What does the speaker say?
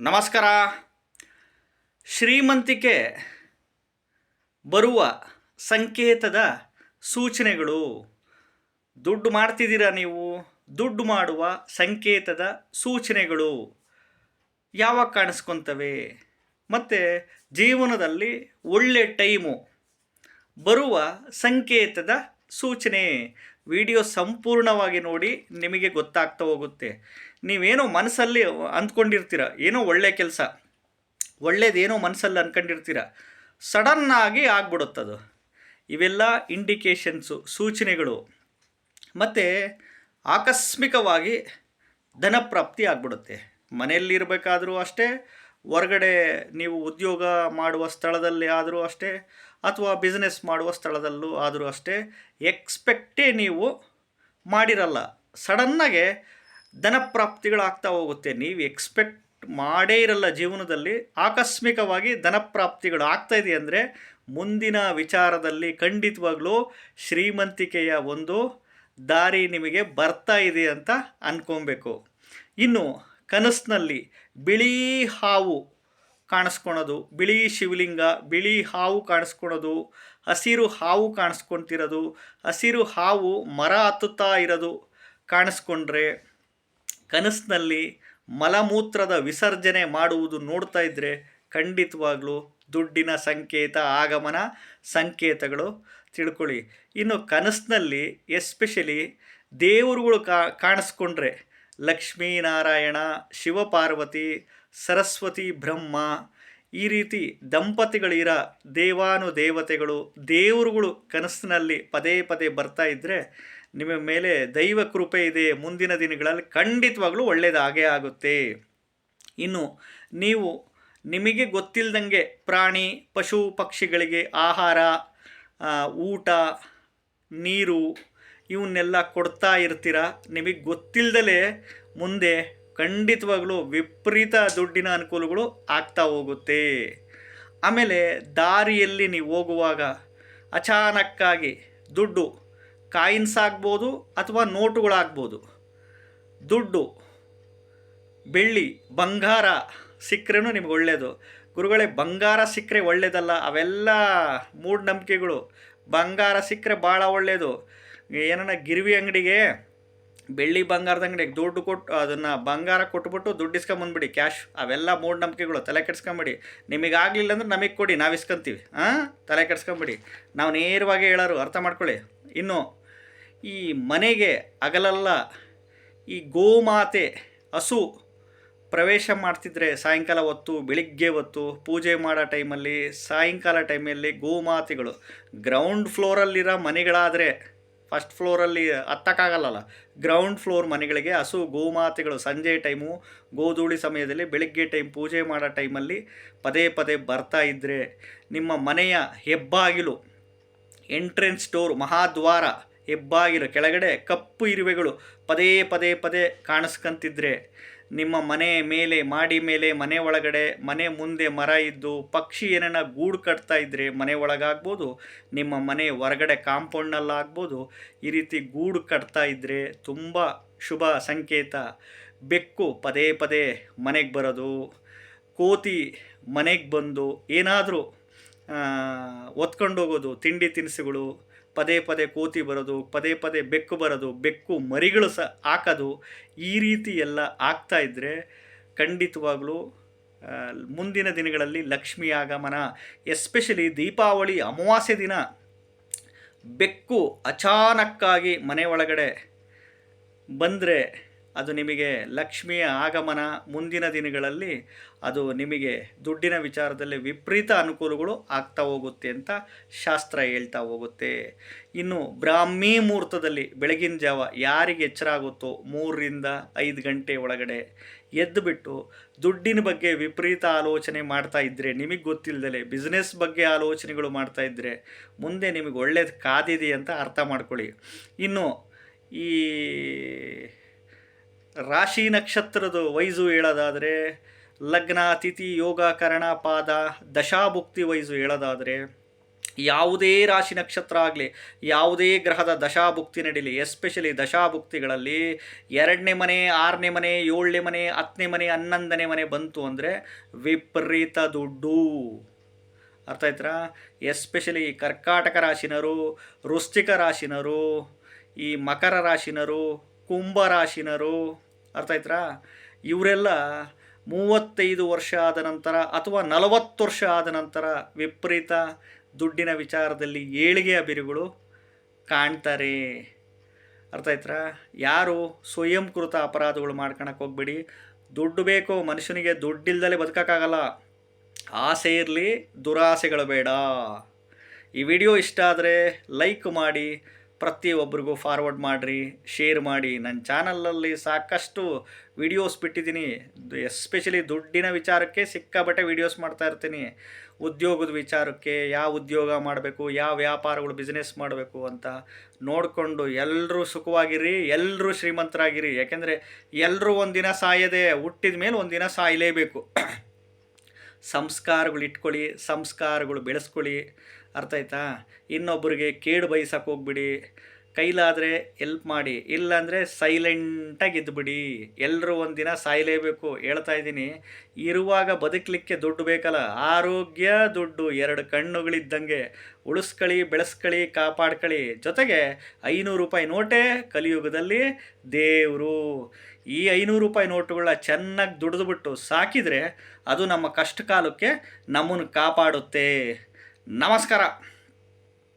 ನಮಸ್ಕಾರ. ಶ್ರೀಮಂತಿಕೆ ಬರುವ ಸಂಕೇತದ ಸೂಚನೆಗಳು. ದುಡ್ಡು ಮಾಡ್ತಿದ್ದೀರಾ ನೀವು? ದುಡ್ಡು ಮಾಡುವ ಸಂಕೇತದ ಸೂಚನೆಗಳು ಯಾವಾಗ ಕಾಣಿಸ್ಕೊತವೆ? ಮತ್ತು ಜೀವನದಲ್ಲಿ ಒಳ್ಳೆ ಟೈಮು ಬರುವ ಸಂಕೇತದ ಸೂಚನೆ, ವಿಡಿಯೋ ಸಂಪೂರ್ಣವಾಗಿ ನೋಡಿ ನಿಮಗೆ ಗೊತ್ತಾಗ್ತಾ ಹೋಗುತ್ತೆ. ನೀವೇನೋ ಮನಸ್ಸಲ್ಲಿ ಅಂದ್ಕೊಂಡಿರ್ತೀರ, ಏನೋ ಒಳ್ಳೆ ಕೆಲಸ, ಒಳ್ಳೇದೇನೋ ಮನಸ್ಸಲ್ಲಿ ಅಂದ್ಕೊಂಡಿರ್ತೀರ ಸಡನ್ನಾಗಿ ಆಗ್ಬಿಡುತ್ತದು. ಇವೆಲ್ಲ ಇಂಡಿಕೇಷನ್ಸು, ಸೂಚನೆಗಳು. ಮತ್ತು ಆಕಸ್ಮಿಕವಾಗಿ ಧನಪ್ರಾಪ್ತಿ ಆಗ್ಬಿಡುತ್ತೆ. ಮನೆಯಲ್ಲಿರಬೇಕಾದರೂ ಅಷ್ಟೇ ಹೊರಗಡೆ ನೀವು ಉದ್ಯೋಗ ಮಾಡುವ ಸ್ಥಳದಲ್ಲಿ ಆದರೂ ಅಷ್ಟೇ, ಅಥವಾ ಬಿಸ್ನೆಸ್ ಮಾಡುವ ಸ್ಥಳದಲ್ಲೂ ಆದರೂ ಅಷ್ಟೇ ಎಕ್ಸ್ಪೆಕ್ಟೇ ನೀವು ಮಾಡಿರಲ್ಲ. ಸಡನ್ನಾಗೆ ಧನಪ್ರಾಪ್ತಿಗಳಾಗ್ತಾ ಹೋಗುತ್ತೆ. ನೀವು ಎಕ್ಸ್ಪೆಕ್ಟ್ ಮಾಡೇ ಇರಲ್ಲ ಜೀವನದಲ್ಲಿ. ಆಕಸ್ಮಿಕವಾಗಿ ಧನಪ್ರಾಪ್ತಿಗಳು ಆಗ್ತಾ ಇದೆ ಅಂದರೆ ಮುಂದಿನ ವಿಚಾರದಲ್ಲಿ ಖಂಡಿತವಾಗ್ಲೂ ಶ್ರೀಮಂತಿಕೆಯ ಒಂದು ದಾರಿ ನಿಮಗೆ ಬರ್ತಾ ಇದೆ ಅಂತ ಅಂದ್ಕೊಬೇಕು ಇನ್ನು ಕನಸಿನಲ್ಲಿ ಬಿಳಿ ಹಾವು ಕಾಣಿಸ್ಕೊಳೋದು, ಬಿಳಿ ಶಿವಲಿಂಗ, ಬಿಳಿ ಹಾವು ಕಾಣಿಸ್ಕೊಳೋದು, ಹಸಿರು ಹಾವು ಕಾಣಿಸ್ಕೊತಿರೋದು, ಹಸಿರು ಹಾವು ಮರ ಹತ್ತುತ್ತಾ ಇರೋದು ಕಾಣಿಸ್ಕೊಂಡ್ರೆ ಕನಸಿನಲ್ಲಿ ಮಲಮೂತ್ರದ ವಿಸರ್ಜನೆ ಮಾಡುವುದು ನೋಡ್ತಾ ಇದ್ದರೆ ಖಂಡಿತವಾಗ್ಲೂ ದುಡ್ಡಿನ ಸಂಕೇತ, ಆಗಮನ ಸಂಕೇತಗಳು ತಿಳ್ಕೊಳ್ಳಿ. ಇನ್ನು ಕನಸಿನಲ್ಲಿ ಎಸ್ಪೆಷಲಿ ದೇವರುಗಳು ಕಾಣಿಸ್ಕೊಂಡ್ರೆ ಲಕ್ಷ್ಮೀನಾರಾಯಣ, ಶಿವಪಾರ್ವತಿ, ಸರಸ್ವತಿ ಬ್ರಹ್ಮ, ಈ ರೀತಿ ದಂಪತಿಗಳಿರ ದೇವಾನು ದೇವತೆಗಳು ದೇವರುಗಳು ಕನಸಿನಲ್ಲಿ ಪದೇ ಪದೇ ಬರ್ತಾ ಇದ್ದರೆ ನಿಮ್ಮ ಮೇಲೆ ದೈವ ಕೃಪೆ ಇದೆ. ಮುಂದಿನ ದಿನಗಳಲ್ಲಿ ಖಂಡಿತವಾಗ್ಲೂ ಒಳ್ಳೆಯದಾಗೇ ಆಗುತ್ತೆ. ಇನ್ನು ನೀವು ನಿಮಗೆ ಗೊತ್ತಿಲ್ಲದಂಗೆ ಪ್ರಾಣಿ, ಪಶು, ಪಕ್ಷಿಗಳಿಗೆ ಆಹಾರ ಊಟ, ನೀರು ಇವನ್ನೆಲ್ಲ ಕೊಡ್ತಾ ಇರ್ತೀರ? ನಿಮಗೆ ಗೊತ್ತಿಲ್ಲದಲೇ ಮುಂದೆ ಖಂಡಿತವಾಗಲೂ ವಿಪರೀತ ದುಡ್ಡಿನ ಅನುಕೂಲಗಳು ಆಗ್ತಾ ಹೋಗುತ್ತೆ. ಆಮೇಲೆ ದಾರಿಯಲ್ಲಿ ನೀವು ಹೋಗುವಾಗ ಅಚಾನಕ್ಕಾಗಿ ದುಡ್ಡು ಕಾಯಿನ್ಸ್ ಆಗ್ಬೋದು ಅಥವಾ ನೋಟುಗಳಾಗ್ಬೋದು. ದುಡ್ಡು, ಬೆಳ್ಳಿ, ಬಂಗಾರ ಸಿಕ್ಕರೂ ನಿಮ್ಗೆ ಒಳ್ಳೆಯದು ಗುರುಗಳೇ, ಬಂಗಾರ ಸಿಕ್ಕರೆ ಒಳ್ಳೆಯದಲ್ಲ ಅವೆಲ್ಲ ಮೂಢನಂಬಿಕೆಗಳು. ಬಂಗಾರ ಸಿಕ್ಕರೆ ಭಾಳ ಒಳ್ಳೆಯದು ಏನನ್ನ ಗಿರ್ವಿ ಅಂಗಡಿಗೆ ಬೆಳ್ಳಿ ಬಂಗಾರದ ಅಂಗಡಿಗೆ ದುಡ್ಡು ಕೊಟ್ಟು ಅದನ್ನು ಬಂಗಾರ ಕೊಟ್ಬಿಟ್ಟು ದುಡ್ಡು ಇಸ್ಕೊಂಬಂದ್ಬಿಡಿ ಕ್ಯಾಶ್ ಅವೆಲ್ಲ ಮೂಢನಂಬಿಕೆಗಳು ತಲೆ ಕೆಡ್ಸ್ಕೊಂಬಿಡಿ. ನಿಮಗೆ ಆಗಲಿಲ್ಲ ಅಂದ್ರೆ ನಮಗೆ ಕೊಡಿ, ನಾವು ಇಸ್ಕೊಂತೀವಿ. ಹಾಂ ತಲೆ ಕೆಡ್ಸ್ಕೊಂಬಿಡಿ. ನಾವು ನೇರವಾಗಿ ಹೇಳೋರು, ಅರ್ಥ ಮಾಡ್ಕೊಳ್ಳಿ. ಇನ್ನು ಈ ಮನೆಗೆ ಅಗಲಲ್ಲ, ಈ ಗೋಮಾತೆ ಹಸು ಪ್ರವೇಶ ಮಾಡ್ತಿದ್ರೆ ಸಾಯಂಕಾಲ ಹೊತ್ತು, ಬೆಳಿಗ್ಗೆ ಹೊತ್ತು, ಪೂಜೆ ಮಾಡೋ ಟೈಮಲ್ಲಿ, ಸಾಯಂಕಾಲ ಟೈಮಲ್ಲಿ ಗೋಮಾತೆಗಳು ಗ್ರೌಂಡ್ ಫ್ಲೋರಲ್ಲಿರೋ ಮನೆಗಳಾದರೆ ಫಸ್ಟ್ ಫ್ಲೋರಲ್ಲಿ ಹತ್ತಕ್ಕಾಗಲ್ಲಲ್ಲ ಗ್ರೌಂಡ್ ಫ್ಲೋರ್ ಮನೆಗಳಿಗೆ ಹಸು, ಗೋಮಾತೆಗಳು ಸಂಜೆ ಟೈಮು ಗೋಧೂಳಿ ಸಮಯದಲ್ಲಿ ಬೆಳಗ್ಗೆ ಟೈಮ್ ಪೂಜೆ ಮಾಡೋ ಟೈಮಲ್ಲಿ ಪದೇ ಪದೇ ಬರ್ತಾ ಇದ್ದರೆ ನಿಮ್ಮ ಮನೆಯ ಹೆಬ್ಬಾಗಿಲು ಎಂಟ್ರೆನ್ಸ್ ಡೋರ್ ಮಹಾದ್ವಾರ, ಹೆಬ್ಬಾಗಿಲು, ಕೆಳಗಡೆ ಕಪ್ಪು ಇರುವೆಗಳು ಪದೇ ಪದೇ ಪದೇ ಕಾಣಿಸ್ಕಂತಿದ್ರೆ ನಿಮ್ಮ ಮನೆ ಮೇಲೆ, ಮಾಡಿ ಮೇಲೆ, ಮನೆ ಒಳಗಡೆ, ಮನೆ ಮುಂದೆ ಮರ ಇದ್ದು ಪಕ್ಷಿ ಏನನ್ನ ಗೂಡು ಕಟ್ತಾ ಇದ್ದರೆ ಮನೆ ಒಳಗಾಗ್ಬೋದು, ನಿಮ್ಮ ಮನೆ ಹೊರಗಡೆ ಕಾಂಪೌಂಡ್ನಲ್ಲಾಗ್ಬೋದು ಈ ರೀತಿ ಗೂಡು ಕಟ್ತಾ ಇದ್ದರೆ ತುಂಬ ಶುಭ ಸಂಕೇತ. ಬೆಕ್ಕು ಪದೇ ಪದೇ ಮನೆಗೆ ಬರೋದು, ಕೋತಿ ಮನೆಗೆ ಬಂದು ಏನಾದರೂ ಒತ್ಕೊಂಡು ಹೋಗೋದು, ತಿಂಡಿ ತಿನಿಸುಗಳು ಪದೇ ಪದೇ ಕೋತಿ ಬರೋದು, ಪದೇ ಪದೇ ಬೆಕ್ಕು ಬರೋದು, ಬೆಕ್ಕು ಮರಿಗಳು ಸಹ ಹಾಕೋದು ಈ ರೀತಿ ಎಲ್ಲ ಆಗ್ತಾ ಇದ್ದರೆ ಖಂಡಿತವಾಗಲೂ ಮುಂದಿನ ದಿನಗಳಲ್ಲಿ ಲಕ್ಷ್ಮಿ ಆಗಮನ, ಎಸ್ಪೆಷಲಿ ದೀಪಾವಳಿ ಅಮಾವಾಸ್ಯೆ ದಿನ. ಬೆಕ್ಕು ಅಚಾನಕ್ಕಾಗಿ ಮನೆ ಒಳಗಡೆ ಬಂದರೆ ಅದು ನಿಮಗೆ ಲಕ್ಷ್ಮಿಯ ಆಗಮನ ಮುಂದಿನ ದಿನಗಳಲ್ಲಿ ಅದು ನಿಮಗೆ ದುಡ್ಡಿನ ವಿಚಾರದಲ್ಲಿ ವಿಪರೀತ ಅನುಕೂಲಗಳು ಆಗ್ತಾ ಹೋಗುತ್ತೆ ಅಂತ ಶಾಸ್ತ್ರ ಹೇಳ್ತಾ ಹೋಗುತ್ತೆ. ಇನ್ನು ಬ್ರಾಹ್ಮಿ ಮುಹೂರ್ತದಲ್ಲಿ ಬೆಳಗಿನ ಜಾವ ಯಾರಿಗೆ ಎಚ್ಚರ ಆಗುತ್ತೋ ಮೂರರಿಂದ ಐದು ಗಂಟೆ ಒಳಗಡೆ ಎದ್ದುಬಿಟ್ಟು ದುಡ್ಡಿನ ಬಗ್ಗೆ ವಿಪರೀತ ಆಲೋಚನೆ ಮಾಡ್ತಾ ಇದ್ದರೆ ನಿಮಗೆ ಗೊತ್ತಿಲ್ಲದಲೆ ಬಿಸ್ನೆಸ್ ಬಗ್ಗೆ ಆಲೋಚನೆಗಳು ಮಾಡ್ತಾ ಇದ್ದರೆ ಮುಂದೆ ನಿಮಗೆ ಒಳ್ಳೇದು ಕಾದಿದೆ ಅಂತ ಅರ್ಥ ಮಾಡ್ಕೊಳ್ಳಿ. ಇನ್ನು ಈ ರಾಶಿ ನಕ್ಷತ್ರದ ವೈಸು ಹೇಳೋದಾದರೆ ಲಗ್ನ, ತಿಥಿ, ಯೋಗ, ಕರಣ, ಪಾದ, ದಶಾಭುಕ್ತಿ ವಯಸ್ಸು ಹೇಳೋದಾದರೆ ಯಾವುದೇ ರಾಶಿ ನಕ್ಷತ್ರ ಆಗಲಿ, ಯಾವುದೇ ಗ್ರಹದ ದಶಾಭುಕ್ತಿ ನಡೀಲಿ ಎಸ್ಪೆಷಲಿ ದಶಾಭುಕ್ತಿಗಳಲ್ಲಿ ಎರಡನೇ ಮನೆ, ಆರನೇ ಮನೆ, ಏಳನೇ ಮನೆ, ಹತ್ತನೇ ಮನೆ, ಹನ್ನೊಂದನೇ ಮನೆ ಬಂತು ಅಂದರೆ ವಿಪರೀತ ದುಡ್ಡು. ಅರ್ಥ ಆಯ್ತಾ ಎಸ್ಪೆಷಲಿ ಕರ್ಕಾಟಕ ರಾಶಿನರು, ವೃಶ್ಚಿಕ ರಾಶಿನರು, ಈ ಮಕರ ರಾಶಿನರು, ಕುಂಭ ರಾಶಿನರು ಅರ್ಥ ಆಯ್ತರಾ? ಇವರೆಲ್ಲ ಮೂವತ್ತೈದು ವರ್ಷ ಆದ ನಂತರ ಅಥವಾ ನಲವತ್ತು ವರ್ಷ ಆದ ನಂತರ ವಿಪರೀತ ದುಡ್ಡಿನ ವಿಚಾರದಲ್ಲಿ ಏಳಿಗೆಯ ಬಿರುಗಳು ಕಾಣ್ತಾರೆ. ಅರ್ಥ ಆಯ್ತಾ ಯಾರು ಸ್ವಯಂಕೃತ ಅಪರಾಧಗಳು ಮಾಡ್ಕೊಳಕ್ಕೆ ಹೋಗ್ಬೇಡಿ. ದುಡ್ಡು ಬೇಕು ಮನುಷ್ಯನಿಗೆ ದುಡ್ಡಿಲ್ದಲೇ ಬದುಕೋಕ್ಕಾಗಲ್ಲ. ಆಸೆ ಇರಲಿ, ದುರಾಸೆಗಳು ಬೇಡ. ಈ ವಿಡಿಯೋ ಇಷ್ಟ ಆದರೆ ಲೈಕ್ ಮಾಡಿ ಪ್ರತಿಯೊಬ್ಬರಿಗೂ ಫಾರ್ವರ್ಡ್ ಮಾಡಿರಿ ಶೇರ್ ಮಾಡಿ. ನನ್ನ ಚಾನಲಲ್ಲಿ ಸಾಕಷ್ಟು ವಿಡಿಯೋಸ್ ಬಿಟ್ಟಿದ್ದೀನಿ. ಎಸ್ಪೆಷಲಿ ದುಡ್ಡಿನ ವಿಚಾರಕ್ಕೆ ಸಿಕ್ಕಾಬಟ್ಟೆ ವಿಡಿಯೋಸ್ ಮಾಡ್ತಾ ಇರ್ತೀನಿ. ಉದ್ಯೋಗದ ವಿಚಾರಕ್ಕೆ, ಯಾವ ಉದ್ಯೋಗ ಮಾಡಬೇಕು, ಯಾವ ವ್ಯಾಪಾರಗಳು ಬಿಸ್ನೆಸ್ ಮಾಡಬೇಕು ಅಂತ ನೋಡಿಕೊಂಡು ಎಲ್ಲರೂ ಸುಖವಾಗಿರಿ ಎಲ್ಲರೂ ಶ್ರೀಮಂತರಾಗಿರಿ. ಯಾಕೆಂದರೆ ಎಲ್ಲರೂ ಒಂದಿನ ಸಾಯದೆ ಹುಟ್ಟಿದ ಮೇಲೆ ಒಂದಿನ ಸಾಯಲೇಬೇಕು. ಸಂಸ್ಕಾರಗಳು ಇಟ್ಕೊಳ್ಳಿ ಸಂಸ್ಕಾರಗಳು ಬೆಳೆಸ್ಕೊಳ್ಳಿ. ಅರ್ಥ ಆಯ್ತಾ? ಇನ್ನೊಬ್ಬರಿಗೆ ಕೇಡು ಬಯಸಕ್ಕೆ ಹೋಗ್ಬಿಡಿ. ಕೈಲಾದರೆ ಎಲ್ಪ್ ಮಾಡಿ, ಇಲ್ಲಾಂದರೆ ಸೈಲೆಂಟಾಗಿ ಇದ್ದುಬಿಡಿ ಎಲ್ಲರೂ ಒಂದಿನ ಸಾಯಲೇಬೇಕು. ಹೇಳ್ತಾ ಇದ್ದೀನಿ, ಇರುವಾಗ ಬದುಕಲಿಕ್ಕೆ ದುಡ್ಡು ಬೇಕಲ್ಲ, ಆರೋಗ್ಯ ದುಡ್ಡು, ಎರಡು ಕಣ್ಣುಗಳಿದ್ದಂಗೆ. ಉಳಿಸ್ಕೊಳ್ಳಿ ಬೆಳೆಸ್ಕೊಳ್ಳಿ ಕಾಪಾಡ್ಕೊಳ್ಳಿ ಜೊತೆಗೆ ಐನೂರು ರೂಪಾಯಿ ನೋಟೇ ಕಲಿಯುಗದಲ್ಲಿ ದೇವರು. ಈ ಐನೂರು ರೂಪಾಯಿ ನೋಟುಗಳನ್ನ ಚೆನ್ನಾಗಿ ದುಡಿದುಬಿಟ್ಟು ಸಾಕಿದರೆ ಅದು ನಮ್ಮ ಕಷ್ಟ ಕಾಲಕ್ಕೆ ನಮ್ಮನ್ನು ಕಾಪಾಡುತ್ತೆ. ನಮಸ್ಕಾರ.